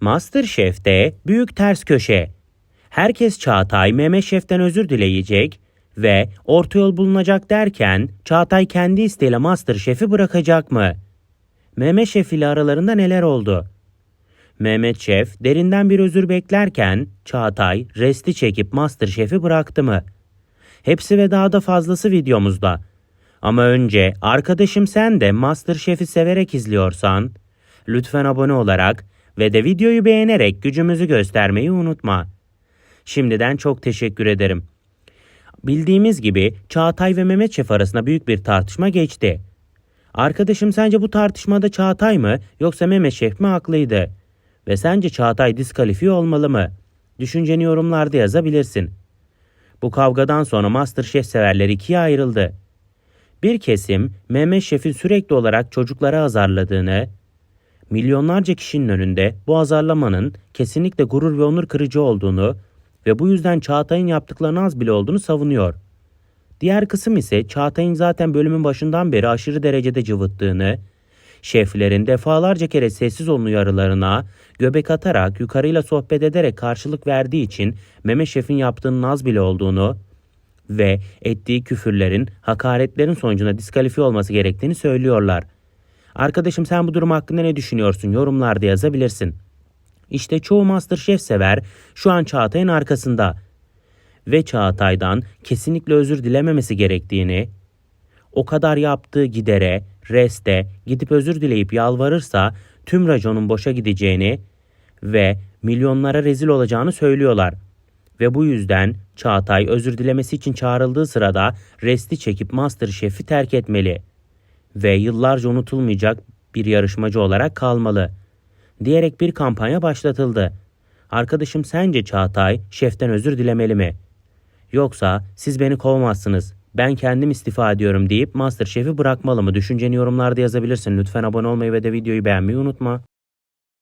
Masterchef'te büyük ters köşe. Herkes Çağatay Mehmet Şef'ten özür dileyecek ve orta yol bulunacak derken Çağatay kendi isteğiyle Masterchef'i bırakacak mı? Mehmet Şef ile aralarında neler oldu? Mehmet Şef derinden bir özür beklerken Çağatay resti çekip Masterchef'i bıraktı mı? Hepsi ve daha da fazlası videomuzda. Ama önce arkadaşım sen de Masterchef'i severek izliyorsan lütfen abone olarak ve de videoyu beğenerek gücümüzü göstermeyi unutma. Şimdiden çok teşekkür ederim. Bildiğimiz gibi Çağatay ve Mehmet Şef arasında büyük bir tartışma geçti. Arkadaşım sence bu tartışmada Çağatay mı yoksa Mehmet Şef mi haklıydı? Ve sence Çağatay diskalifiye olmalı mı? Düşünceni yorumlarda yazabilirsin. Bu kavgadan sonra Masterchef severler ikiye ayrıldı. Bir kesim Mehmet Şef'in sürekli olarak çocuklara azarladığını, milyonlarca kişinin önünde bu azarlamanın kesinlikle gurur ve onur kırıcı olduğunu ve bu yüzden Çağatay'ın yaptıklarının az bile olduğunu savunuyor. Diğer kısım ise Çağatay'ın zaten bölümün başından beri aşırı derecede cıvıttığını, şeflerin defalarca kere sessiz olun uyarılarına göbek atarak yukarıyla sohbet ederek karşılık verdiği için Mehmet Şef'in yaptığının az bile olduğunu ve ettiği küfürlerin, hakaretlerin sonucunda diskalifiye olması gerektiğini söylüyorlar. Arkadaşım sen bu durum hakkında ne düşünüyorsun? Yorumlarda yazabilirsin. İşte çoğu Masterchef sever şu an Çağatay'ın arkasında ve Çağatay'dan kesinlikle özür dilememesi gerektiğini, o kadar yaptığı gidere, reste gidip özür dileyip yalvarırsa tüm raconun boşa gideceğini ve milyonlara rezil olacağını söylüyorlar. Ve bu yüzden Çağatay özür dilemesi için çağrıldığı sırada resti çekip Masterchef'i terk etmeli ve yıllarca unutulmayacak bir yarışmacı olarak kalmalı diyerek bir kampanya başlatıldı. Arkadaşım sence Çağatay şeften özür dilemeli mi? Yoksa siz beni kovmazsınız. Ben kendim istifa ediyorum deyip Masterchef'i bırakmalı mı? Düşünceni yorumlarda yazabilirsin. Lütfen abone olmayı ve de videoyu beğenmeyi unutma.